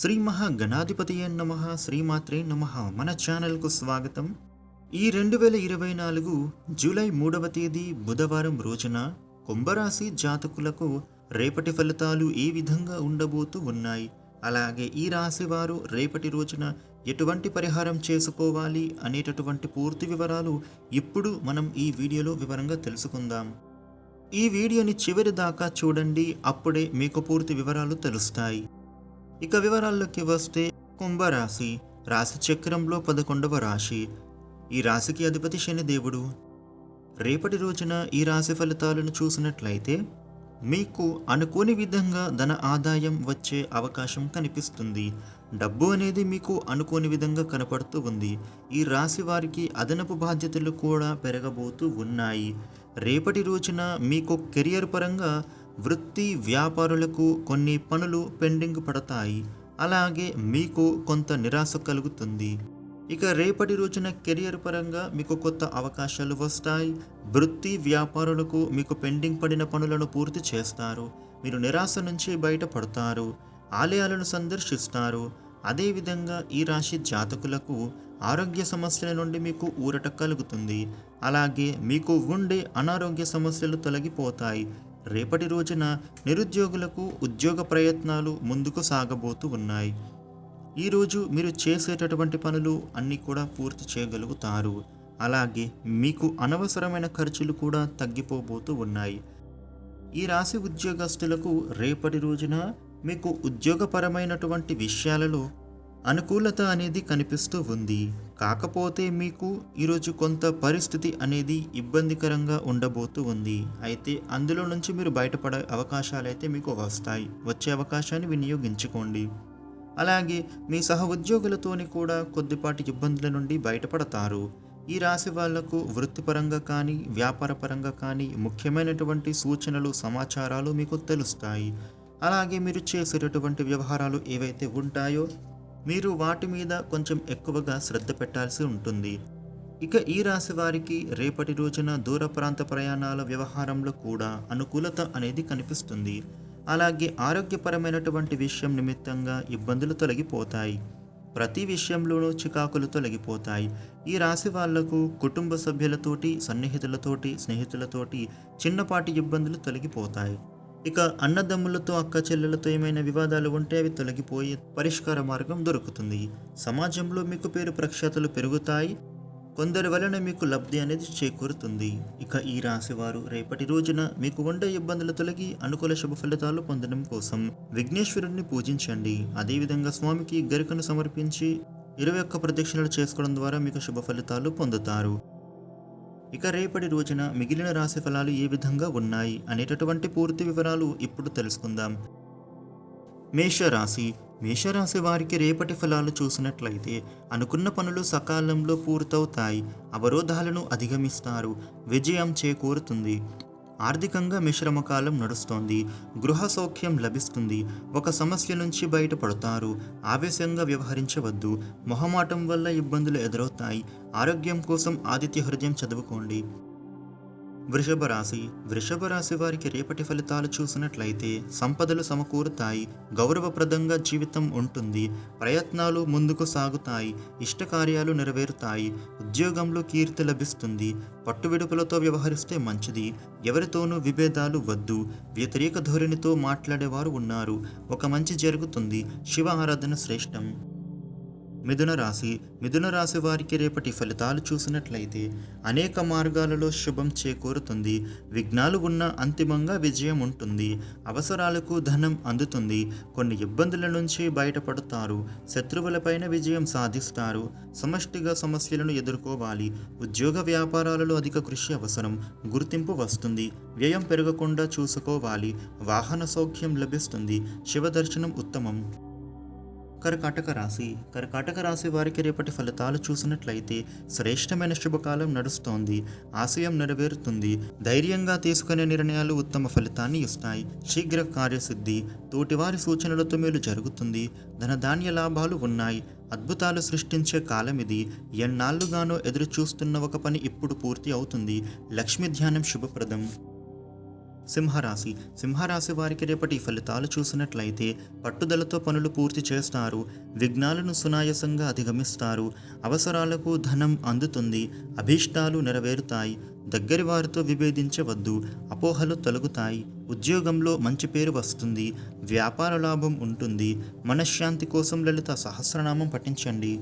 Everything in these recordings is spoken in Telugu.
శ్రీ మహాగణాధిపతి నమ శ్రీమాత్రే నమ. మన ఛానల్కు స్వాగతం. ఈ రెండు వేల ఇరవై నాలుగు జూలై మూడవ తేదీ బుధవారం రోజున కుంభరాశి జాతకులకు రేపటి ఫలితాలు ఏ విధంగా ఉండబోతూ ఉన్నాయి? అలాగే ఈ రాశి వారు రేపటి రోజున ఎటువంటి పరిహారం చేసుకోవాలి అనేటటువంటి పూర్తి వివరాలు ఇప్పుడు మనం ఈ వీడియోలో వివరంగా తెలుసుకుందాం. ఈ వీడియోని చివరి దాకా చూడండి అప్పుడే మీకు పూర్తి వివరాలు తెలుస్తాయి. ఇక వివరాల్లోకి వస్తే కుంభరాశి రాశి చక్రంలో పదకొండవ రాశి. ఈ రాశికి అధిపతి శనిదేవుడు రేపటి రోజున ఈ రాశి ఫలితాలను చూసినట్లయితే మీకు అనుకోని విధంగా ధన ఆదాయం వచ్చే అవకాశం కనిపిస్తుంది. డబ్బు అనేది మీకు అనుకోని విధంగా కనపడుతూ ఉంది. ఈ రాశి వారికి అదనపు బాధ్యతలు కూడా పెరగబోతూ ఉన్నాయి. రేపటి రోజున మీకు కెరియర్ పరంగా వృత్తి వ్యాపారులకు కొన్ని పనులు పెండింగ్ పడతాయి. అలాగే మీకు కొంత నిరాశ కలుగుతుంది. ఇక రేపటి రోజున కెరియర్ పరంగా మీకు కొత్త అవకాశాలు వస్తాయి. వృత్తి వ్యాపారులకు మీకు పెండింగ్ పడిన పనులను పూర్తి చేస్తారు. మీరు నిరాశ నుంచి బయటపడతారు. ఆలయాలను సందర్శిస్తారు. అదేవిధంగా ఈ రాశి జాతకులకు ఆరోగ్య సమస్యల నుండి మీకు ఊరట కలుగుతుంది. అలాగే మీకు ఉండే అనారోగ్య సమస్యలు తొలగిపోతాయి. రేపటి రోజున నిరుద్యోగులకు ఉద్యోగ ప్రయత్నాలు ముందుకు సాగబోతూ ఉన్నాయి. ఈరోజు మీరు చేసేటటువంటి పనులు అన్నీ కూడా పూర్తి చేయగలుగుతారు. అలాగే మీకు అనవసరమైన ఖర్చులు కూడా తగ్గిపోబోతూ ఉన్నాయి. ఈ రాశి ఉద్యోగస్తులకు రేపటి రోజున మీకు ఉద్యోగపరమైనటువంటి విషయాలలో అనుకూలత అనేది కనిపిస్తూ ఉంది. కాకపోతే మీకు ఈరోజు కొంత పరిస్థితి అనేది ఇబ్బందికరంగా ఉండబోతూ ఉంది. అయితే అందులో నుంచి మీరు బయటపడే అవకాశాలు అయితే మీకు వస్తాయి. వచ్చే అవకాశాన్ని వినియోగించుకోండి. అలాగే మీ సహ ఉద్యోగులతోని కూడా కొద్దిపాటి ఇబ్బందుల నుండి బయటపడతారు. ఈ రాశి వాళ్ళకు వృత్తిపరంగా కానీ వ్యాపారపరంగా కానీ ముఖ్యమైనటువంటి సూచనలు సమాచారాలు మీకు తెలుస్తాయి. అలాగే మీరు చేసేటటువంటి వ్యవహారాలు ఏవైతే ఉంటాయో మీరు వాటి మీద కొంచెం ఎక్కువగా శ్రద్ధ పెట్టాల్సి ఉంటుంది. ఇక ఈ రాశి వారికి రేపటి రోజున దూర ప్రాంత ప్రయాణాల వ్యవహారంలో కూడా అనుకూలత అనేది కనిపిస్తుంది. అలాగే ఆరోగ్యపరమైనటువంటి విషయం నిమిత్తంగా ఇబ్బందులు తొలగిపోతాయి. ప్రతి విషయంలోనూ చికాకులు తొలగిపోతాయి. ఈ రాశి వాళ్ళకు కుటుంబ సభ్యులతోటి సన్నిహితులతోటి స్నేహితులతోటి చిన్నపాటి ఇబ్బందులు తొలగిపోతాయి. ఇక అన్నదమ్ములతో అక్క చెల్లెలతో ఏమైనా వివాదాలు ఉంటే అవి తొలగిపోయి పరిష్కార మార్గం దొరుకుతుంది. సమాజంలో మీకు పేరు ప్రఖ్యాతలు పెరుగుతాయి. కొందరి వలన మీకు లబ్ధి అనేది చేకూరుతుంది. ఇక ఈ రాశి వారు రేపటి రోజున మీకు ఉండే ఇబ్బందులు తొలగి అనుకూల శుభ ఫలితాలు పొందడం కోసం విఘ్నేశ్వరుడిని పూజించండి. అదేవిధంగా స్వామికి గరికను సమర్పించి ఇరవై ఒక్క ప్రదక్షిణలు చేసుకోవడం ద్వారా మీకు శుభ ఫలితాలు పొందుతారు. ఇక రేపటి రోజున మిగిలిన రాశి ఫలాలు ఏ విధంగా ఉన్నాయి అనేటటువంటి పూర్తి వివరాలు ఇప్పుడు తెలుసుకుందాం. మేషరాశి. మేషరాశి వారికి రేపటి ఫలాలు చూసినట్లయితే అనుకున్న పనులు సకాలంలో పూర్తవుతాయి. అవరోధాలను అధిగమిస్తారు. విజయం చేకూరుతుంది. ఆర్థికంగా మిశ్రమ కాలం నడుస్తోంది. గృహ సౌఖ్యం లభిస్తుంది. ఒక సమస్య నుంచి బయటపడతారు. ఆవేశంగా వ్యవహరించవద్దు. మొహమాటం వల్ల ఇబ్బందులు ఎదురవుతాయి. ఆరోగ్యం కోసం ఆదిత్య హృదయం చదువుకోండి. వృషభ రాశి వృషభ రాశి వారికి రేపటి ఫలితాలు చూసినట్లయితే సంపదలు సమకూరుతాయి గౌరవప్రదంగా జీవితం ఉంటుంది ప్రయత్నాలు ముందుకు సాగుతాయి ఇష్టకార్యాలు నెరవేరుతాయి ఉద్యోగంలో కీర్తి లభిస్తుంది పట్టువిడుపులతో వ్యవహరిస్తే మంచిది ఎవరితోనూ విభేదాలు వద్దు వ్యతిరేక ధోరణితో మాట్లాడేవారు ఉన్నారు ఒక మంచి జరుగుతుంది శివ ఆరాధన శ్రేష్టం. మిథున రాశి మిథున రాశి వారికి రేపటి ఫలితాలు చూసినట్లయితే అనేక మార్గాలలో శుభం చేకూరుతుంది. విఘ్నాలు ఉన్న అంతిమంగా విజయం ఉంటుంది. అవసరాలకు ధనం అందుతుంది. కొన్ని ఇబ్బందుల నుంచి బయటపడతారు. శత్రువులపైన విజయం సాధిస్తారు. సమష్టిగా సమస్యలను ఎదుర్కోవాలి. ఉద్యోగ వ్యాపారాలలో అధిక కృషి అవసరం. గుర్తింపు వస్తుంది. వ్యయం పెరగకుండా చూసుకోవాలి. వాహన సౌఖ్యం లభిస్తుంది. శివ దర్శనం ఉత్తమం. కర్కాటక రాశి. కర్కాటక రాశి వారికి రేపటి ఫలితాలు చూసినట్లయితే శ్రేష్టమైన శుభకాలం నడుస్తోంది. ఆశయం నెరవేరుతుంది. ధైర్యంగా తీసుకునే నిర్ణయాలు ఉత్తమ ఫలితాన్ని ఇస్తాయి. శీఘ్ర కార్యసిద్ధి. తోటివారి సూచనలతో మేలు జరుగుతుంది. ధనధాన్య లాభాలు ఉన్నాయి. అద్భుతాలు సృష్టించే కాలం ఇది. ఎన్నాళ్ళుగానో ఎదురు చూస్తున్న ఒక పని ఇప్పుడు పూర్తి అవుతుంది. లక్ష్మీ ధ్యానం శుభప్రదం. సింహరాశి. సింహరాశి వారికి రేపటి ఫలితాలు చూసినట్లయితే పట్టుదలతో పనులు పూర్తి చేస్తారు. విఘ్నాలను సునాయసంగా అధిగమిస్తారు. అవసరాలకు ధనం అందుతుంది. అభీష్టాలు నెరవేరుతాయి. దగ్గరి వారితో విభేదించవద్దు. అపోహలు తొలగుతాయి. ఉద్యోగంలో మంచి పేరు వస్తుంది. వ్యాపార లాభం ఉంటుంది. మనశ్శాంతి కోసం లలిత సహస్రనామం పఠించండి.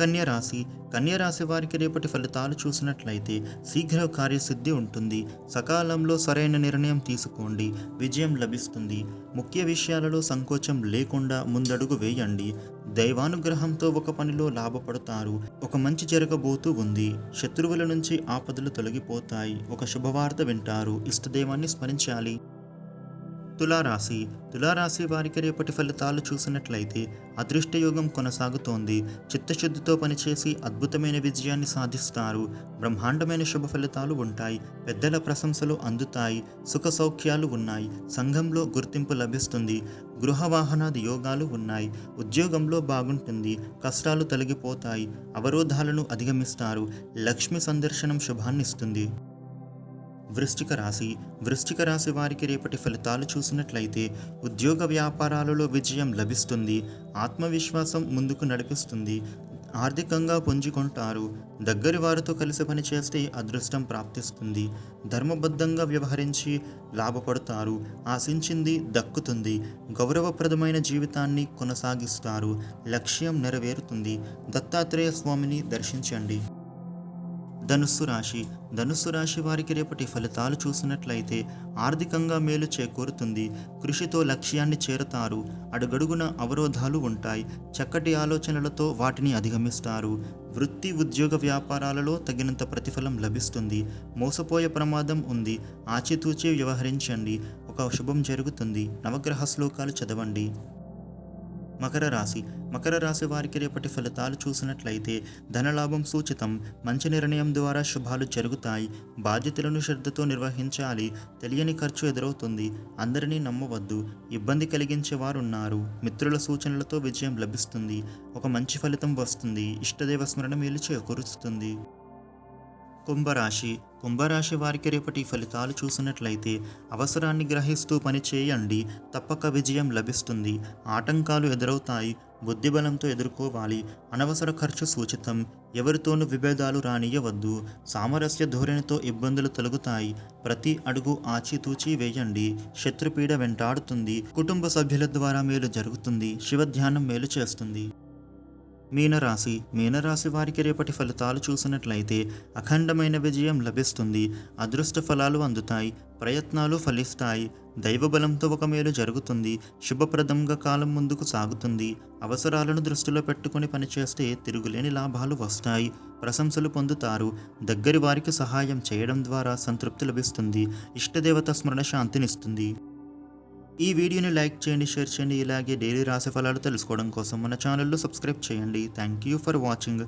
కన్యరాశి కన్యరాశి వారికి రేపటి ఫలితాలు చూసినట్లయితే శీఘ్ర కార్యసిద్ధి ఉంటుంది. సకాలంలో సరైన నిర్ణయం తీసుకోండి. విజయం లభిస్తుంది. ముఖ్య విషయాలలో సంకోచం లేకుండా ముందడుగు వేయండి. దైవానుగ్రహంతో ఒక పనిలో లాభపడతారు. ఒక మంచి జరగబోతూ ఉంది. శత్రువుల నుంచి ఆపదలు తొలగిపోతాయి. ఒక శుభవార్త వింటారు. ఇష్టదేవాన్ని స్మరించాలి. తులారాశి. తులారాశి వారికి రేపటి ఫలితాలు చూసినట్లయితే అదృష్టయోగం కొనసాగుతోంది. చిత్తశుద్ధితో పనిచేసి అద్భుతమైన విజయాన్ని సాధిస్తారు. బ్రహ్మాండమైన శుభ ఫలితాలు ఉంటాయి. పెద్దల ప్రశంసలు అందుతాయి. సుఖ సౌఖ్యాలు ఉన్నాయి. సంఘంలో గుర్తింపు లభిస్తుంది. గృహ వాహనాది యోగాలు ఉన్నాయి. ఉద్యోగంలో బాగుంటుంది. కష్టాలు తొలగిపోతాయి. అవరోధాలను అధిగమిస్తారు. లక్ష్మి సందర్శనం శుభాన్నిస్తుంది. వృశ్చిక రాశి. వృశ్చిక రాశి వారికి రేపటి ఫలితాలు చూసినట్లయితే ఉద్యోగ వ్యాపారాలలో విజయం లభిస్తుంది. ఆత్మవిశ్వాసం ముందుకు నడిపిస్తుంది. ఆర్థికంగా పుంజుకుంటారు. దగ్గరి వారితో కలిసి పనిచేస్తే అదృష్టం ప్రాప్తిస్తుంది. ధర్మబద్ధంగా వ్యవహరించి లాభపడతారు. ఆశించింది దక్కుతుంది. గౌరవప్రదమైన జీవితాన్ని కొనసాగిస్తారు. లక్ష్యం నెరవేరుతుంది. దత్తాత్రేయ స్వామిని దర్శించండి. ధనుస్సు రాశి. ధనుస్సు రాశి వారికి రేపటి ఫలితాలు చూసినట్లయితే ఆర్థికంగా మేలు చేకూరుతుంది. కృషితో లక్ష్యాన్ని చేరతారు. అడుగడుగున అవరోధాలు ఉంటాయి. చక్కటి ఆలోచనలతో వాటిని అధిగమిస్తారు. వృత్తి ఉద్యోగ వ్యాపారాలలో తగినంత ప్రతిఫలం లభిస్తుంది. మోసపోయే ప్రమాదం ఉంది. ఆచితూచి వ్యవహరించండి. ఒక శుభం జరుగుతుంది. నవగ్రహ శ్లోకాలు చదవండి. మకర రాశి. మకర రాశి వారికి రేపటి ఫలితాలు చూసినట్లయితే ధనలాభం సూచితం. మంచి నిర్ణయం ద్వారా శుభాలు జరుగుతాయి. బాధ్యతలను శ్రద్ధతో నిర్వహించాలి. తెలియని ఖర్చు ఎదురవుతుంది. అందరినీ నమ్మవద్దు. ఇబ్బంది కలిగించే వారున్నారు మిత్రుల సూచనలతో విజయం లభిస్తుంది. ఒక మంచి ఫలితం వస్తుంది. ఇష్టదేవ స్మరణ మేలు చేకూరుస్తుంది. కుంభరాశి. కుంభరాశి వారికి రేపటి ఫలితాలు చూసినట్లయితే అవసరాన్ని గ్రహిస్తూ పని చేయండి. తప్పక విజయం లభిస్తుంది. ఆటంకాలు ఎదురవుతాయి. బుద్ధిబలంతో ఎదుర్కోవాలి. అనవసర ఖర్చు సూచితం. ఎవరితోనూ విభేదాలు రానియవద్దు. సామరస్య ధోరణితో ఇబ్బందులు తొలగుతాయి. ప్రతి అడుగు ఆచితూచి వేయండి. శత్రుపీడ వెంటాడుతుంది. కుటుంబ సభ్యుల ద్వారా మేలు జరుగుతుంది. శివధ్యానం మేలు చేస్తుంది. మీనరాశి మీనరాశి వారికి రేపటి ఫలితాలు చూసినట్లయితే అఖండమైన విజయం లభిస్తుంది. అదృష్ట ఫలాలు అందుతాయి ప్రయత్నాలు ఫలిస్తాయి. దైవబలంతో ఒక మేలు జరుగుతుంది. శుభప్రదంగా కాలం ముందుకు సాగుతుంది. అవసరాలను దృష్టిలో పెట్టుకుని పనిచేస్తే తిరుగులేని లాభాలు వస్తాయి. ప్రశంసలు పొందుతారు. దగ్గరి వారికి సహాయం చేయడం ద్వారా సంతృప్తి లభిస్తుంది. ఇష్టదేవత స్మరణ శాంతినిస్తుంది. ఈ వీడియోని లైక్ చేయండి షేర్ చేయండి ఇలాగే డైలీ రాశి ఫలాలు తెలుసుకోవడం కోసం మన ఛానల్లో సబ్స్క్రైబ్ చేయండి. Thank you for watching